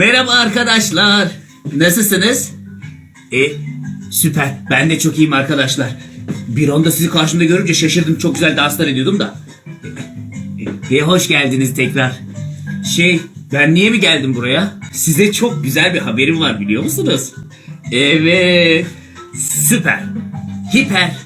Merhaba arkadaşlar. Nasılsınız? E, süper. Ben de çok iyiyim arkadaşlar. Bir anda sizi karşımda görünce şaşırdım. Çok güzel danslar ediyordum da. E, e, hoş geldiniz tekrar. Şey, ben niye mi geldim buraya? Size çok güzel bir haberim var biliyor musunuz? Evet. Süper. Hiper.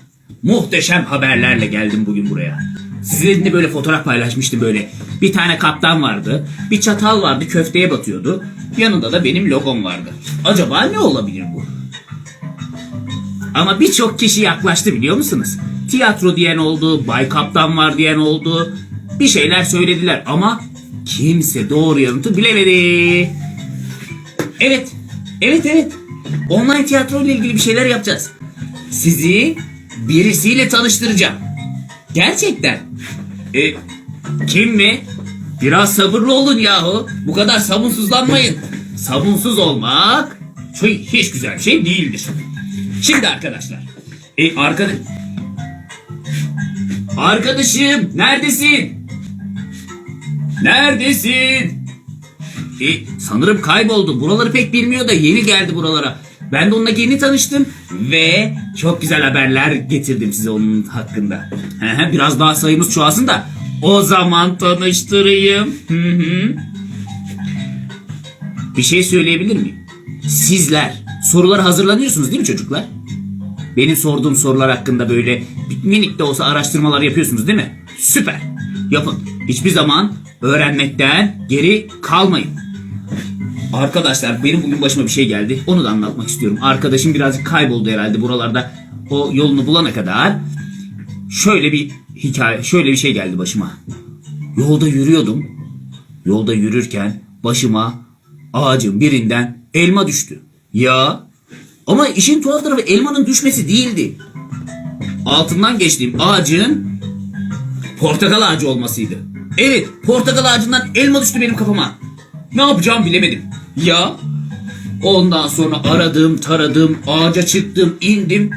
Muhteşem haberlerle geldim bugün buraya. Sizinle böyle fotoğraf paylaşmıştım böyle. Bir tane kaptan vardı. Bir çatal vardı köfteye batıyordu. Yanında da benim logom vardı. Acaba ne olabilir bu? Ama birçok kişi yaklaştı biliyor musunuz? Tiyatro diyen oldu, Bay Kaptan var diyen oldu. Bir şeyler söylediler ama kimse doğru yanıtı bilemedi. Evet, evet evet. Online tiyatro ile ilgili bir şeyler yapacağız. Sizi birisiyle tanıştıracağım. Gerçekten. E, kim mi? Biraz sabırlı olun yahu. Bu kadar sabunsuzlanmayın. Sabunsuz olmak şey, hiç güzel şey değildir. Şimdi arkadaşlar. E, arkadaş... Arkadaşım neredesin? Neredesin? E, sanırım kayboldu. Buraları pek bilmiyor da yeni geldi buralara. Ben de onunla yeni tanıştım ve çok güzel haberler getirdim size onun hakkında. Biraz daha sayımız çoğalsın da o zaman tanıştırayım. Bir şey söyleyebilir miyim? Sizler sorulara hazırlanıyorsunuz değil mi çocuklar? Benim sorduğum sorular hakkında böyle minik de olsa araştırmalar yapıyorsunuz değil mi? Süper. Yapın. Hiçbir zaman öğrenmekten geri kalmayın. Arkadaşlar benim bugün başıma bir şey geldi. Onu da anlatmak istiyorum. Arkadaşım birazcık kayboldu herhalde buralarda. O yolunu bulana kadar şöyle bir hikaye, şöyle bir şey geldi başıma. Yolda yürüyordum. Yolda yürürken başıma ağacın birinden elma düştü. Ya ama işin tuhaf tarafı elmanın düşmesi değildi. Altından geçtiğim ağacın portakal ağacı olmasıydı. Evet, portakal ağacından elma düştü benim kafama. Ne yapacağım bilemedim. Ya ondan sonra aradım, taradım, ağaca çıktım, indim.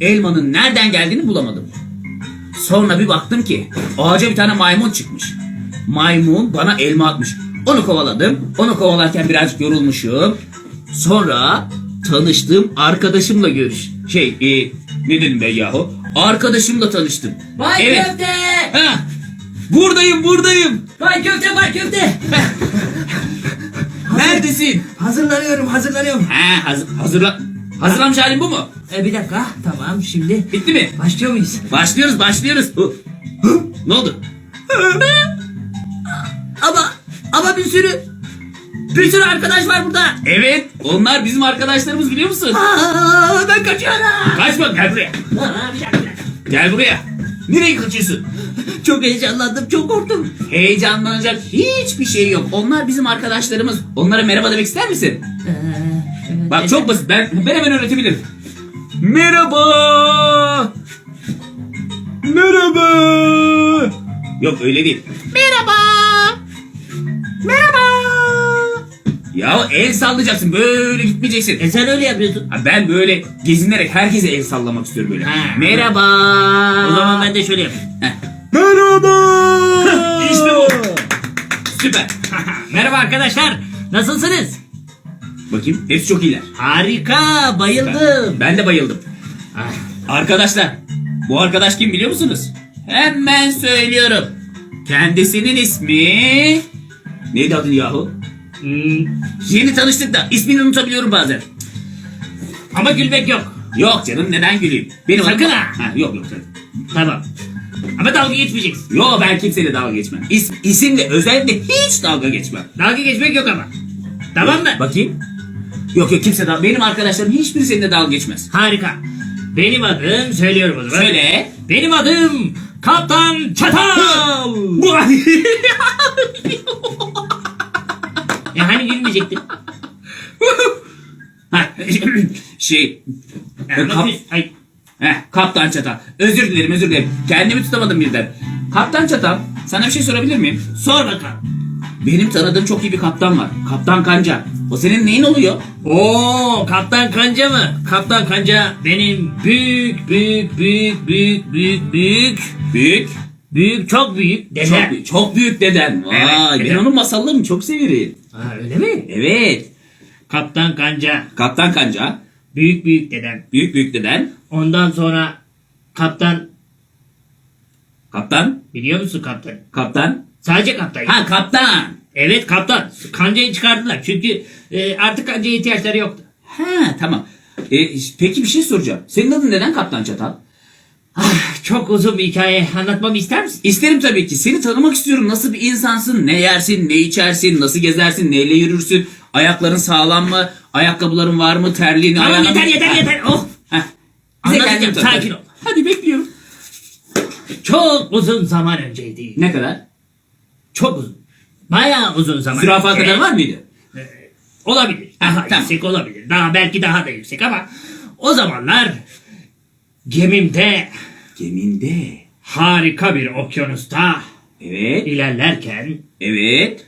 Elmanın nereden geldiğini bulamadım. Sonra bir baktım ki ağaca bir tane maymun çıkmış. Maymun bana elma atmış. Onu kovaladım. Onu kovalarken birazcık yorulmuşum. Sonra tanıştığım arkadaşımla görüş. Şey, e, ne dedim ben yahu? Arkadaşımla tanıştım. Bay Köfte! Ha, buradayım, buradayım. Bay Köfte, Bay Köfte! Neredesin? Hazırlanıyorum, hazırlanıyorum. Ha, hazır, hazırla. Hazırlanmış halin bu mu? E, bir dakika, tamam şimdi. Bitti mi? Başlıyor muyuz? Başlıyoruz, başlıyoruz. Ne oldu? Ama, ama bir sürü, bir sürü arkadaş var burada. Evet, onlar bizim arkadaşlarımız biliyor musun? Aa, ben kaçıyorum. Kaçma, gel buraya. Aa, bir dakika, bir dakika. Gel buraya. Nereye kaçıyorsun? Çok heyecanlandım, çok korktum. Heyecanlanacak hiçbir şey yok. Onlar bizim arkadaşlarımız. Onlara merhaba demek ister misin? Ee, Bak çok basit. Ben, ben hemen öğretebilirim. Merhaba. Merhaba. Yok öyle değil. Merhaba. Merhaba. Ya el sallayacaksın. Böyle gitmeyeceksin. E sen öyle yapıyorsun. Ha, ben böyle gezinerek herkese el sallamak istiyorum böyle. Ha. Merhaba. O zaman ben de şöyle yapayım. Heh, Merhaba. İşte bu. Süper. Merhaba arkadaşlar, nasılsınız? Bakayım. Hepsi çok iyiler. Harika, bayıldım. Ben de bayıldım. Arkadaşlar, bu arkadaş kim biliyor musunuz? Hemen söylüyorum. Kendisinin ismi... Neydi adı yahu? hmm, Yeni tanıştık da ismini unutabiliyorum bazen. Ama gülmek yok. Yok canım neden güleyim? Benim Sakın ha. ha. Yok yok. Tamam. Ama dalga geçmeyeceksin. Yok ben kimseyle dalga geçmem. İs, isimle özellikle hiç dalga geçmem. Dalga geçmek yok ama. Tamam mı? Bakayım. Yok yok kimse dalga... Benim arkadaşlarım hiçbir seninle dalga geçmez. Harika. Benim adım söylüyorum o zaman. Söyle. Benim adım Kaptan Çatal. Bu... ya hani gülmeyecektin? Ha, şey... Kap- Ay, Heh, Kaptan Çatal. Özür dilerim özür dilerim. Kendimi tutamadım birden. Kaptan Çatal sana bir şey sorabilir miyim? sor bakalım. Benim tanıdığım çok iyi bir kaptan var. Kaptan Kanca. O senin neyin oluyor? Oo, Kaptan Kanca mı? Kaptan Kanca benim büyük büyük büyük büyük büyük büyük Büyük. büyük çok büyük Çok, dedem. büyük- çok büyük deden. Vay, Evet, ben dedem. onun masallarını çok severim. Ha, öyle mi? Evet. Kaptan Kanca, Kaptan Kanca, büyük büyük dedem. büyük büyük deden, Ondan sonra kaptan, kaptan, biliyor musun kaptan? kaptan. Sadece kaptan. Ha kaptan. Evet kaptan. Kancayı çıkardılar çünkü e, artık kancaya ihtiyaçları yoktu. Ha tamam. E, peki bir şey soracağım. Senin adın neden Kaptan Çatal? Ah, çok uzun bir hikaye anlatmamı ister misin? İsterim tabii ki. Seni tanımak istiyorum. Nasıl bir insansın? Ne yersin? Ne içersin? Nasıl gezersin? Neyle yürürsün? Ayakların sağlam mı? Ayakkabıların var mı? Terliğini Tamam ayağına yeter mı- yeter Ha, yeter. Oh. ha. Anlatacağım, tanı. sakin ol. Hadi bekliyorum. Çok uzun zaman önceydi. Ne kadar? Çok uzun. Bayağı uzun zaman Zürafa önce. kadar var mıydı? Olabilir. Daha Ha, tamam. yüksek olabilir. Daha belki daha da yüksek ama o zamanlar gemimde Geminde. harika bir okyanusta Evet. ilerlerken Evet.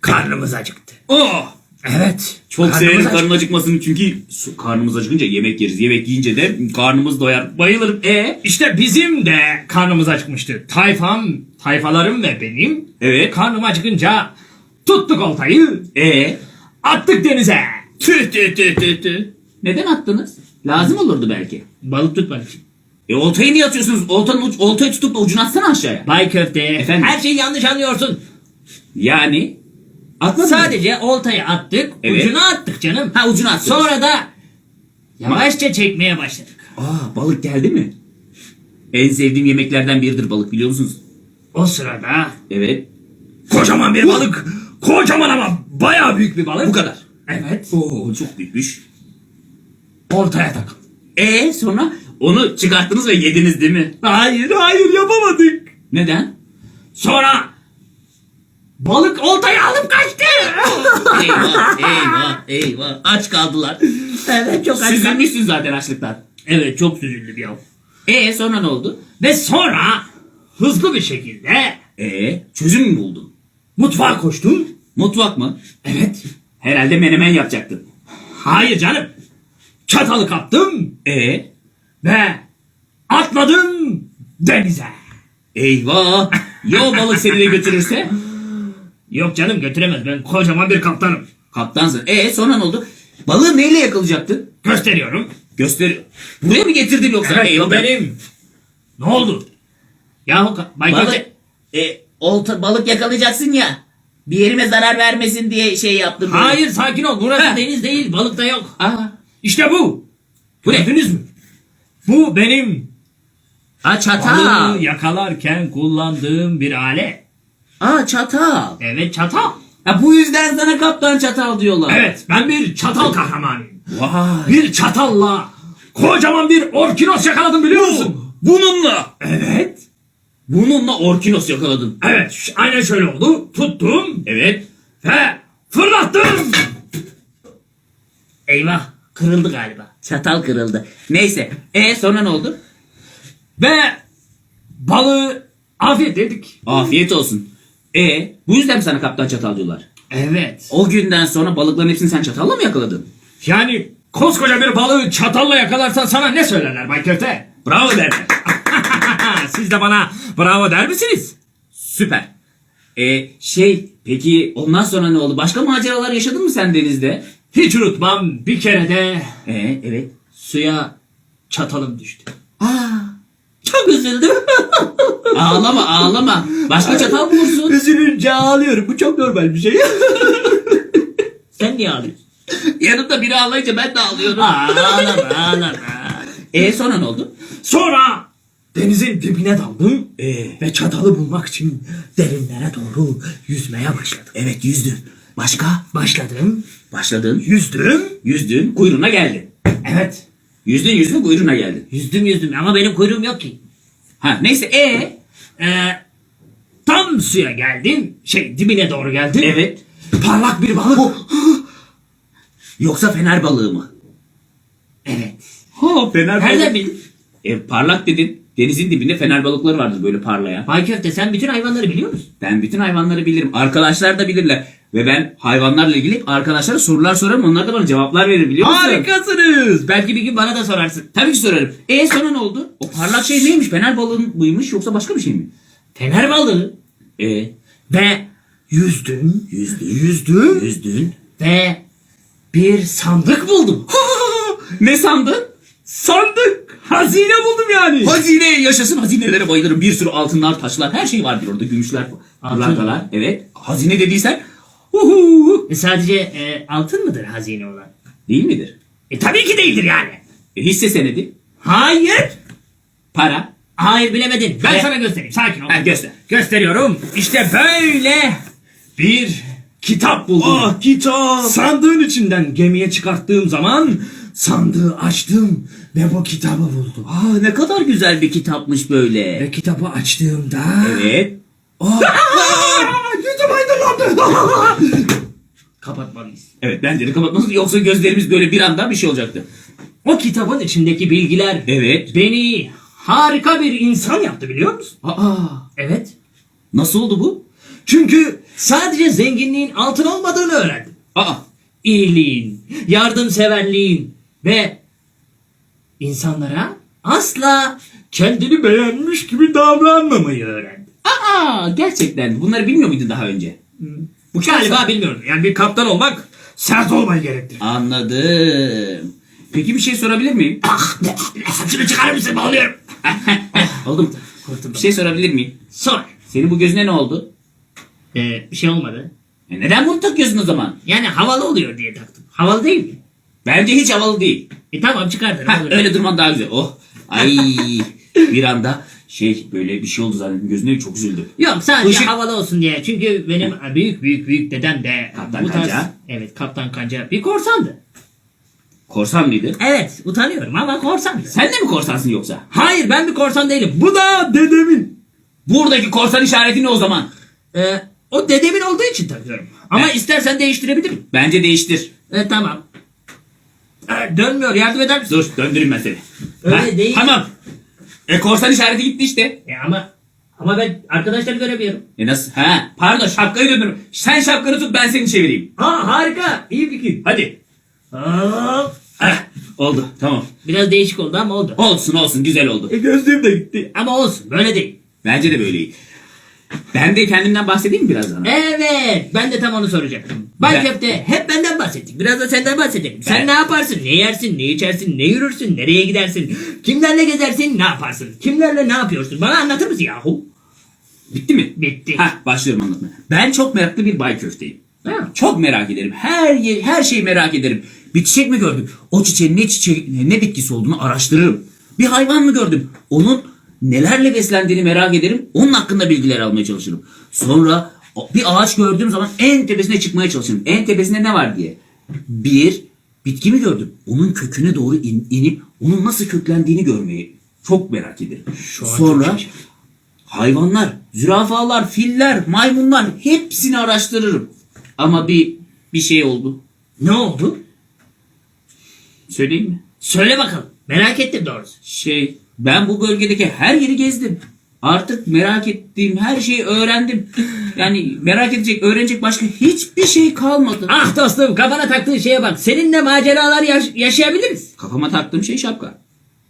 karnımız acıktı. Oh! Evet. Çok karnımız severim karnın acıkmasını çünkü su- karnımız acıkınca yemek yeriz. Yemek yiyince de karnımız doyar. Bayılırım. E İşte bizim de karnımız acıkmıştı. Tayfam, tayfalarım ve benim Evet. karnım acıkınca tuttuk oltayı, E attık denize. Tüh tüh tüh tüh tüh. Neden attınız? Lazım olurdu belki. Balık tutmak için. E oltayı niye atıyorsunuz? Oltanın uç, oltayı tutup da ucunu atsana aşağıya. Bay köfte, Efendim? her şeyi yanlış anlıyorsun. Yani atmadın? Sadece oltayı attık, Evet. ucuna attık canım. Ha ucunu attınız. Sonra da yavaşça çekmeye başladık. Aa balık geldi mi? En sevdiğim yemeklerden biridir balık biliyor musunuz? O sırada Evet. kocaman bir balık, kocaman ama bayağı büyük bir balık. Bu kadar. Evet. Oo çok büyükmüş. Oltaya takıldı. E sonra onu çıkarttınız ve yediniz değil mi? Hayır, hayır yapamadık. Neden? Sonra balık oltayı alıp kaçtı. eyvah eyvah eyvah. Aç kaldılar. evet çok Süzülmüşsün zaten açlıktan. Evet çok süzüldüm ya. E sonra ne oldu? Ve sonra hızlı bir şekilde E çözüm mü buldun? mutfağa koştum. Mutfak mı? Evet. Herhalde menemen yapacaktın. Hayır canım. Çatalı kaptım E ve atladım denize. eyvah. Ya o balık seni de götürürse? Yok canım götüremez ben kocaman bir kaptanım. Kaptansın. E sonra ne oldu? Balığı neyle yakalayacaktın? Gösteriyorum. Göster. Buraya mı getirdin yoksa? Evet ben- benim. Ne oldu? Yahu ka- Bay Balık, e, olta, balık yakalayacaksın ya. Bir yerime zarar vermesin diye şey yaptım. böyle. Hayır sakin ol burası Ha. deniz değil balık da yok. Aa, İşte bu. Bu ne? Gördünüz mü? Bu benim Aa çatal. balığı yakalarken kullandığım bir alet. Aa çatal. Evet çatal. Ha, bu yüzden sana kaptan çatal diyorlar. Evet ben bir çatal kahramanıyım. Vay. Bir çatalla kocaman bir orkinos yakaladım biliyor musun? Bununla. Evet. Bununla orkinos yakaladın. Evet aynen şöyle oldu. Tuttum Evet. ve fırlattım. Eyvah kırıldı galiba. Çatal kırıldı. Neyse. E sonra ne oldu? Ve balığı afiyet yedik. Afiyet olsun. E bu yüzden mi sana kaptan çatal diyorlar? Evet. O günden sonra balıkların hepsini sen çatalla mı yakaladın? Yani koskoca bir balığı çatalla yakalarsan sana ne söylerler Bay Köfte? Bravo derler. Siz de bana bravo der misiniz? Süper. E şey peki ondan sonra ne oldu? Başka maceralar yaşadın mı sen denizde? Hiç unutmam bir kere de E evet. suya çatalım düştü. Çok üzüldüm. ağlama ağlama. Başka çatal bulursun. Üzülünce ağlıyorum. Bu çok normal bir şey. Sen niye ağlıyorsun? Yanımda biri ağlayınca ben de ağlıyorum. ağlama ağlama. E sonra ne oldu? Sonra denizin dibine daldım. E Ve çatalı bulmak için derinlere doğru yüzmeye başladım. evet yüzdün. Başka? Başladım. Başladın. Yüzdüm. Yüzdün. Kuyruğuna geldin. Evet. Yüzdün yüzdün kuyruğuna geldin. Yüzdüm yüzdüm ama benim kuyruğum yok ki. Ha neyse e Ee, tam suya geldim. Şey dibine doğru geldim. Evet. Parlak bir balık. Yoksa fener balığı mı? Evet. Ha fener Nereden bildin? E, parlak dedin. Denizin dibinde fener balıkları vardır böyle parlayan. Bay Köfte sen bütün hayvanları biliyor musun? Ben bütün hayvanları bilirim. Arkadaşlar da bilirler. Ve ben hayvanlarla ilgili arkadaşlara sorular sorarım. Onlar da bana cevaplar verir biliyor musun? Harikasınız. Belki bir gün bana da sorarsın. Tabii ki sorarım. E sonra ne oldu? O parlak şey neymiş? Fener balığı mıymış yoksa başka bir şey mi? Fener balığı E ve yüzdüm, Yüzdün. yüzdüm Yüzdün. ve bir sandık buldum. ne sandın? sandık! Hazine buldum yani. Hazine yaşasın hazinelere bayılırım. Bir sürü altınlar, taşlar, her şey vardır orada. Gümüşler, Altın. pırlantalar. Evet. Hazine dediysen uhu, E sadece e, altın mıdır hazine olan? değil midir? E tabii ki değildir yani. E, hisse senedi, Hayır. para. Hayır bilemedin. Ben Ve- sana göstereyim. Sakin ol. Ha, göster. Gösteriyorum. İşte böyle bir kitap buldum. Ah kitap. Sandığın içinden gemiye çıkarttığım zaman sandığı açtım ve bu kitabı buldum. Aa ne kadar güzel bir kitapmış böyle. Ve kitabı açtığımda... Evet. Yüzüm aydınlandı. Kapatmalıyız. Evet bence de kapatmasın yoksa gözlerimiz böyle bir anda bir şey olacaktı. O kitabın içindeki bilgiler Evet. beni harika bir insan yaptı biliyor musun? Aa Evet. nasıl oldu bu? Çünkü sadece zenginliğin altın olmadığını öğrendim. Aa iyiliğin, yardımseverliğin ve insanlara asla kendini beğenmiş gibi davranmamayı öğrendim. aa gerçekten bunları bilmiyor muydun daha önce? Bu galiba bilmiyorum. Yani bir kaptan olmak sert olmayı gerektirir. Anladım. Peki bir şey sorabilir miyim? Ah, saçını çıkarır mısın? Bağlıyorum. Oldu mu? Bir şey sorabilir miyim? Sor. Senin bu gözüne ne oldu? Ee, bir şey olmadı. E neden bunu takıyorsun o zaman? Yani havalı oluyor diye taktım. Havalı değil mi? Bence hiç havalı değil. E tamam çıkartırım. Olur. öyle durman daha güzel. Oh. Ay bir anda şey böyle bir şey oldu zannettim. Gözüne çok üzüldü. Yok sadece Işık- havalı olsun diye. Çünkü benim büyük büyük büyük dedem de Kaptan bu tarz, Kanca. Evet Kaptan Kanca bir korsandı. Korsan mıydı? Evet utanıyorum ama korsandı. Sen de mi korsansın yoksa? Hayır ben bir korsan değilim. Bu da dedemin. Buradaki korsan işareti ne o zaman? Ee, o dedemin olduğu için takıyorum. Ama Ben- istersen değiştirebilirim. Bence değiştir. Ee, tamam. Ee, dönmüyor yardım eder misin? Dur döndüreyim ben seni. Öyle değil. Tamam. E korsan işareti gitti işte. E, ama ama ben arkadaşları göremiyorum. E nasıl? Ha pardon şapkayı döndür. Sen şapkanı tut ben seni çevireyim. Aa harika. iyi fikir. Hadi. Aa, Heh, oldu tamam. biraz değişik oldu ama oldu. Olsun olsun güzel oldu. E, gözlüğüm de gitti. Ama olsun böyle değil. Bence de böyle iyi. Ben de kendimden bahsedeyim mi biraz sana? Evet ben de tam onu soracaktım. Bay Ben- Köfte hep benden bahsettik. Biraz da senden bahsedelim. Sen Ben- ne yaparsın? Ne yersin? Ne içersin? Ne yürürsün? Nereye gidersin? Kimlerle gezersin? Ne yaparsın? Kimlerle ne yapıyorsun? Bana anlatır mısın yahu? Bitti mi? Bitti. Ha başlıyorum anlatmaya. Ben çok meraklı bir bay köfteyim. Ha. Çok merak ederim. Her ye- her şeyi merak ederim. Bir çiçek mi gördüm? O çiçeğin ne çiçek ne bitkisi olduğunu araştırırım. Bir hayvan mı gördüm? Onun nelerle beslendiğini merak ederim. Onun hakkında bilgiler almaya çalışırım. Sonra bir ağaç gördüğüm zaman en tepesine çıkmaya çalışırım. En tepesinde ne var diye. Bir bitki mi gördüm? Onun köküne doğru in- inip onun nasıl köklendiğini görmeyi çok merak ederim. Şu Sonra hayvanlar, zürafalar, filler, maymunlar hepsini araştırırım. Ama bir bir şey oldu. Ne oldu? Söyleyeyim mi? Söyle bakalım. Merak ettim doğrusu. Şey, ben bu bölgedeki her yeri gezdim. Artık merak ettiğim her şeyi öğrendim. Yani merak edecek, öğrenecek başka hiçbir şey kalmadı. Ah dostum kafana taktığın şeye bak. Seninle maceralar yaş- yaşayabiliriz. Kafama taktığım şey şapka.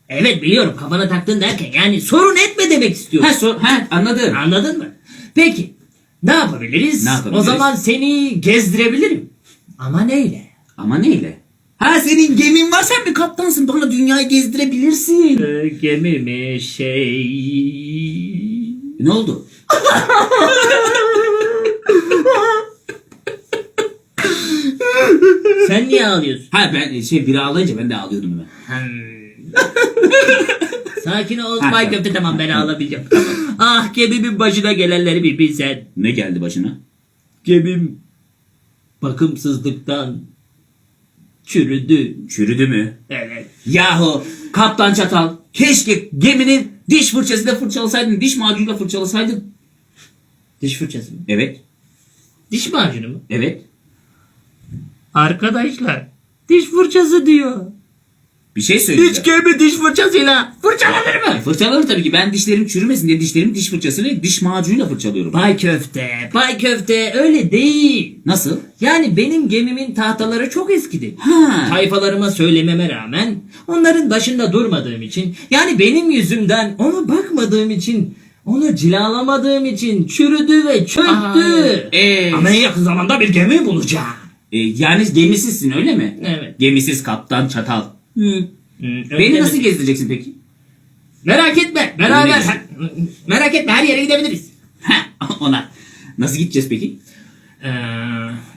Evet biliyorum kafana taktın derken yani sorun etme demek istiyorum. Ha, so ha anladım. Anladın mı? Peki ne yapabiliriz? Ne yapabiliriz? O zaman seni gezdirebilirim. Ama neyle? Ama neyle? Ha senin gemin var sen bir kaptansın bana dünyayı gezdirebilirsin. Ee, gemi mi şey... Ne oldu? Sen niye ağlıyorsun? Ha ben şey biri ağlayınca ben de ağlıyordum hemen. Sakin ol Ha, Bay tamam. Köfte tamam ben ağlamayacağım. ah gemimin başına gelenleri bir bilsen. Ne geldi başına? Gemim bakımsızlıktan çürüdü. Çürüdü mü? Evet. Yahu kaptan çatal keşke geminin diş fırçasıyla fırçalasaydın diş macunuyla fırçalasaydın. Diş fırçası mı? Evet Diş macunu mu? evet Arkadaşlar diş fırçası diyor. Bir şey söyleyeceğim. Hiç gemi diş fırçasıyla fırçalanır mı? Fırçalanır tabii ki ben dişlerim çürümesin diye dişlerimi diş fırçasıyla diş macunuyla fırçalıyorum. Bay Köfte, Bay Köfte öyle değil. Nasıl? Yani benim gemimin tahtaları çok eskidi. Ha. Tayfalarıma söylememe rağmen onların başında durmadığım için yani benim yüzümden ona bakmadığım için Onu cilalamadığım için çürüdü ve çöktü. Ee, Ama en yakın zamanda bir gemi bulacağım. e, yani gemisizsin öyle mi? Evet. Gemisiz kaptan çatal. Hı. Beni nasıl gezdireceksin peki? Merak etme. Beraber. Her- merak etme her yere gidebiliriz. Heh, Ona. Nasıl gideceğiz peki? Ee,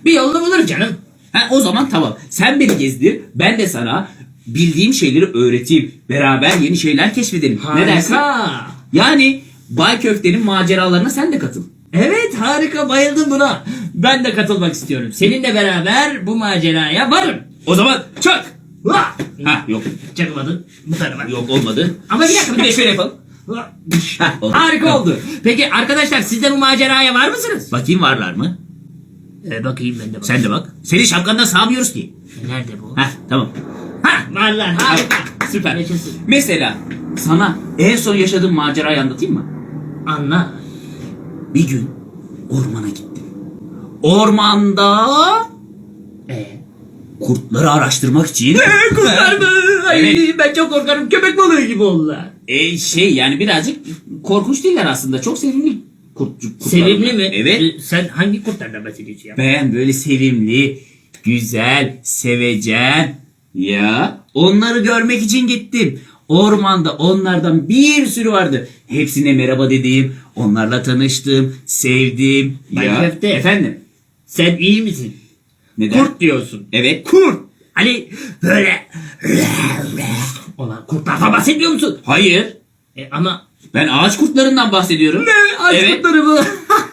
bir yolunu buluruz canım. Ha, o zaman tamam. Sen beni gezdir. Ben de sana bildiğim şeyleri öğreteyim. Beraber yeni şeyler keşfedelim. Ne dersin? Harika. Yani Bay Köfte'nin maceralarına sen de katıl. Evet harika bayıldım buna. Ben de katılmak istiyorum. Seninle beraber bu maceraya varım. O zaman çök. Ha yok. Çakmadın. Bu tarafa. Yok olmadı. Ama bir dakika, bir de şöyle yapalım. Oldu. Harika oldu. Peki arkadaşlar siz de bu maceraya var mısınız? Bakayım varlar mı? Ee, bakayım ben de Sen de bak. Seni şapkandan sağmıyoruz ki. Nerede bu? Heh tamam. Ha varlar harika. Süper. Yaşasın. Mesela sana en son yaşadığım macerayı anlatayım mı? Anla. Bir gün ormana gittim. Ormanda Ee? Kurtları araştırmak için. Kurtlar mı? Ay, Evet. ben çok korkarım. Köpek balığı gibi oldular. E, şey yani birazcık korkunç değiller aslında. Çok sevimli kurt, kurtlar. Sevimli mi? Evet. Ee, Sen hangi kurtlardan bahsediyorsun ya? Ben böyle sevimli, güzel, sevecen ya onları görmek için gittim. Ormanda onlardan bir sürü vardı. Hepsine merhaba dedim. Onlarla tanıştım, sevdim. Bay ya. Köfte. Efendim? Sen iyi misin? Neden? Kurt diyorsun. Evet. Kurt. Hani böyle olan kurtlardan bahsetmiyor musun? Hayır. E, ama Ben ağaç kurtlarından bahsediyorum. ne ağaç Evet. kurtları bu?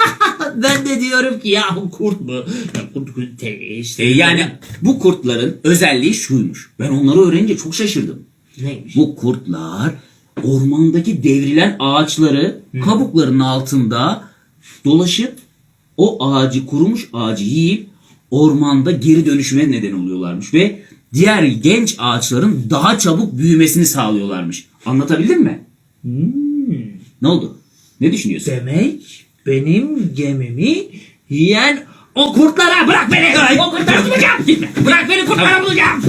ben de diyorum ki ya bu kurt mu? Ya kurt kurt te- işte. E, yani bu kurtların özelliği şuymuş. Ben onları öğrenince çok şaşırdım. neymiş? Bu kurtlar ormandaki devrilen ağaçları kabuklarının altında dolaşıp o ağacı kurumuş ağacı yiyip ormanda geri dönüşüme neden oluyorlarmış ve diğer genç ağaçların daha çabuk büyümesini sağlıyorlarmış. Anlatabildim mi? Ne oldu? Ne düşünüyorsun? Demek benim gemimi yiyen o kurtlara bırak beni. O kurtları bulacağım. Gitme. Bırak beni kurtları Tamam. bulacağım.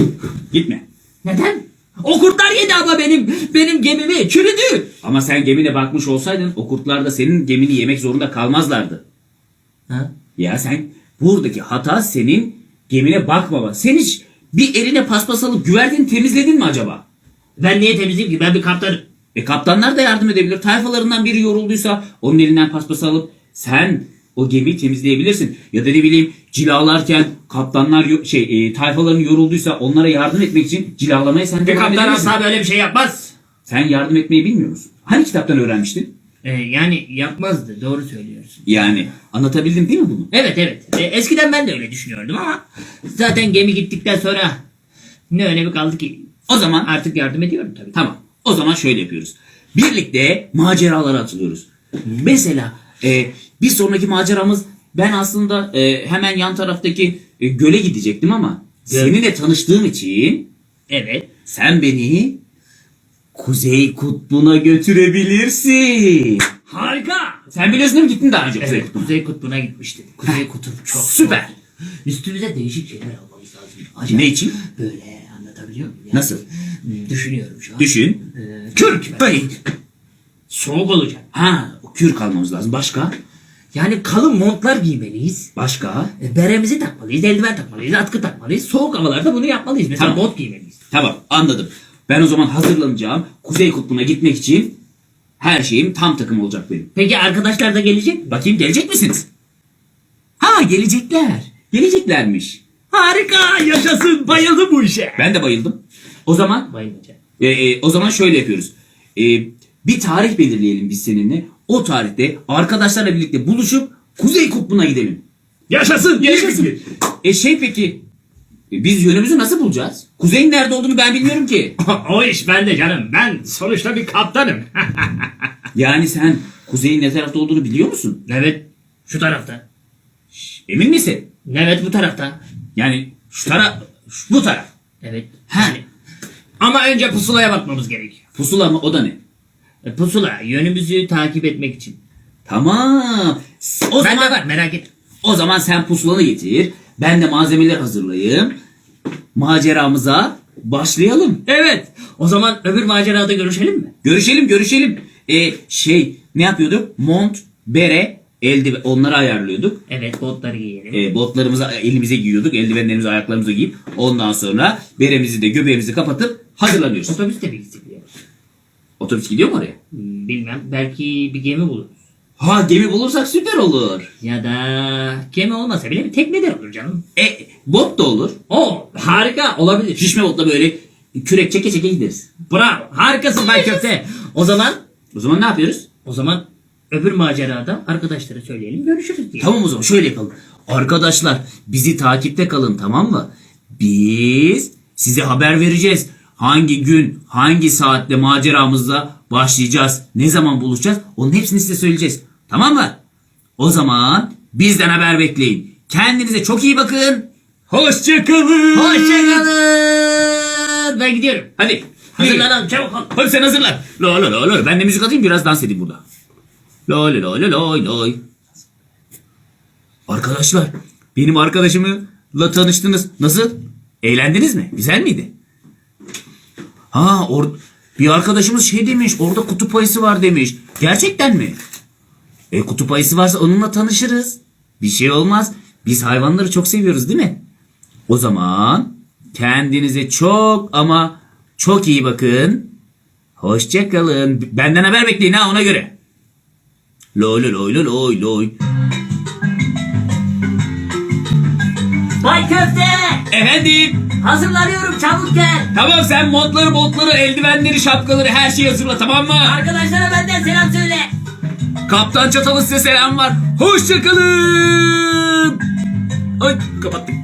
Gitme. Neden? O kurtlar yedi ama benim benim gemimi çürüdü. Ama sen gemine bakmış olsaydın o kurtlar da senin gemini yemek zorunda kalmazlardı. Ha? Ya sen buradaki hata senin gemine bakmama. Sen hiç bir eline paspas alıp güverteni temizledin mi acaba? Ben niye temizleyeyim ki? Ben bir kaptanım. E kaptanlar da yardım edebilir. Tayfalarından biri yorulduysa onun elinden paspas alıp sen o gemiyi temizleyebilirsin. Ya da ne bileyim cilalarken kaptanlar şey e, tayfaların yorulduysa onlara yardım etmek için cilalamaya sen Bir devam kaptan asla böyle bir şey yapmaz. Sen yardım etmeyi bilmiyor musun? Hani kitaptan öğrenmiştin? Ee, yani yapmazdı. Doğru söylüyorsun. Yani anlatabildim değil mi bunu? Evet evet. Ee, eskiden ben de öyle düşünüyordum ama zaten gemi gittikten sonra ne önemi kaldı ki? O zaman Artık yardım ediyorum tabii. Tamam. O zaman şöyle yapıyoruz. Birlikte maceralara atılıyoruz. Mesela e, bir sonraki maceramız ben aslında e, hemen yan taraftaki e, göle gidecektim ama Göl. seninle tanıştığım için Evet. sen beni Kuzey Kutbu'na götürebilirsin. Harika. Sen biliyorsun değil mi gittin daha önce Kuzey Evet, Kutbu'na? Kuzey Kutbu'na gitmiştim. Kuzey Kutbu çok Süper. soğuk. Üstümüze değişik şeyler almamız lazım. Acayip Ne için? Böyle anlatabiliyor muyum? Nasıl? Hmm, Düşünüyorum şu an. Düşün. Ee, kürk. Hayır. Soğuk olacak. Ha, kürk almamız lazım. Başka? Yani kalın montlar giymeliyiz. Başka? E, Beremizi takmalıyız, eldiven takmalıyız, atkı takmalıyız. Soğuk havalarda bunu yapmalıyız. Mesela Tamam. mont giymeliyiz. Tamam anladım. Ben o zaman hazırlanacağım. Kuzey Kutbu'na gitmek için her şeyim tam takım olacak benim. Peki arkadaşlar da gelecek mi? Bakayım gelecek misiniz? Ha gelecekler. Geleceklermiş. Harika, yaşasın. Bayıldım bu işe. Ben de bayıldım. O zaman Bayılacağım. e, e, o zaman şöyle yapıyoruz. E, bir tarih belirleyelim biz seninle. O tarihte arkadaşlarla birlikte buluşup Kuzey Kutbu'na gidelim. Yaşasın. Yaşasın. E şey peki e, biz yönümüzü nasıl bulacağız? Kuzeyin nerede olduğunu ben bilmiyorum ki. o iş bende canım. Ben sonuçta bir kaptanım. Yani sen kuzeyin ne tarafta olduğunu biliyor musun? evet, şu tarafta. Emin misin? Evet, bu tarafta. Yani şu taraf, bu taraf. Evet. Ha. Yani- Ama önce pusulaya bakmamız gerekiyor. Pusula mı o da ne? E, Pusula, yönümüzü takip etmek için. Tamam. O ben zaman de var, merak etme. o zaman sen pusulanı getir. Ben de malzemeler hazırlayayım. Maceramıza başlayalım. Evet, o zaman öbür macerada görüşelim mi? Görüşelim, görüşelim. E, şey, ne yapıyorduk? Mont, bere, eldiven onları ayarlıyorduk. Evet botları giyelim. E, botlarımızı elimize giyiyorduk. Eldivenlerimizi ayaklarımıza giyip ondan sonra beremizi de göbeğimizi kapatıp hazırlanıyoruz. Otobüs de biz gidiyor. Otobüs gidiyor mu oraya? Hmm, Bilmem belki bir gemi buluruz. Ha gemi bulursak süper olur. Ya da gemi olmasa bile bir tekne de olur canım. E bot da olur. O harika olabilir. Şişme botla böyle kürek çeke çeke gideriz. Bravo harikasın Bay Köfte. O zaman O zaman ne yapıyoruz? o zaman öbür macerada arkadaşlara söyleyelim görüşürüz diye. Tamam o zaman şöyle yapalım. Arkadaşlar bizi takipte kalın tamam mı? Biz size haber vereceğiz. Hangi gün, hangi saatte maceramızda başlayacağız, ne zaman buluşacağız onun hepsini size söyleyeceğiz. Tamam mı? O zaman bizden haber bekleyin. Kendinize çok iyi bakın. Hoşçakalın. Hoşçakalın. Ben gidiyorum. Hadi. Hazırlanalım çabuk ol. Hadi sen hazırlan. Lo lo lo lo. Ben de müzik atayım biraz dans edeyim burada. Lo lo lo lo lo lo. Arkadaşlar benim arkadaşımla tanıştınız. Nasıl? Eğlendiniz mi? Güzel miydi? Ha or bir arkadaşımız şey demiş orada kutup ayısı var demiş. Gerçekten mi? E kutup ayısı varsa onunla tanışırız. Bir şey olmaz. Biz hayvanları çok seviyoruz değil mi? O zaman kendinize çok ama çok iyi bakın. Hoşçakalın. Benden haber bekleyin ha ona göre. Loy loy loy loy loy. Bay Köfte. Efendim. Hazırlanıyorum çabuk gel. Tamam sen montları, botları, eldivenleri, şapkaları her şeyi hazırla tamam mı? Arkadaşlara benden selam söyle. Kaptan Çatal'ın size selam var. Hoşçakalın. Ay kapattık.